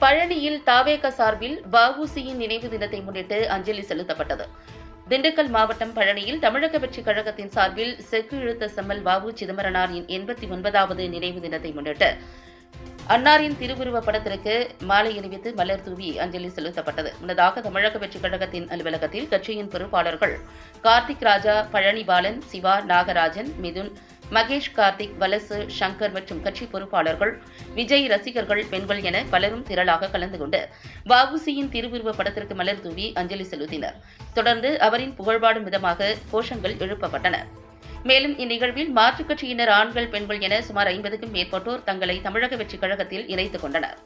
பழனியில் தாவேக சார்பில் வஉசியின் நினைவு தினத்தை முன்னிட்டு அஞ்சலி செலுத்தப்பட்டது. திண்டுக்கல் மாவட்டம் பழனியில் தமிழக வெற்றிக் கழகத்தின் சார்பில் செக்கு இழுத்த செம்மல் வஉ சிதம்பரனாரின் எண்பத்தி ஒன்பதாவது நினைவு தினத்தை முன்னிட்டு அன்னாரின் திருவுருவப் படத்திற்கு மாலை அணிவித்து மலர் தூவி அஞ்சலி செலுத்தப்பட்டது. முன்னதாக தமிழக வெற்றிக் கழகத்தின் அலுவலகத்தில் கட்சியின் பொறுப்பாளர்கள் கார்த்திக் ராஜா பழனி பாலன் சிவா நாகராஜன் மிதுன் மகேஷ் கார்த்திக் வலசு சங்கர் மற்றும் கட்சி பொறுப்பாளர்கள் விஜய் ரசிகர்கள் பெண்கள் என பலரும் திரளாக கலந்து கொண்டு வஉசியின் திருவுருவ படத்திற்கு மலர் தூவி அஞ்சலி செலுத்தினர். தொடர்ந்து அவரின் புகழ்பாடும் விதமாக கோஷங்கள் எழுப்பப்பட்டன. மேலும் இந்நிகழ்வில் மாற்றுக் கட்சியினர் ஆண்கள் பெண்கள் என சுமார் ஐம்பதுக்கும் மேற்பட்டோர் தங்களை தமிழக வெற்றிக் கழகத்தில் இணைத்துக் கொண்டனர்.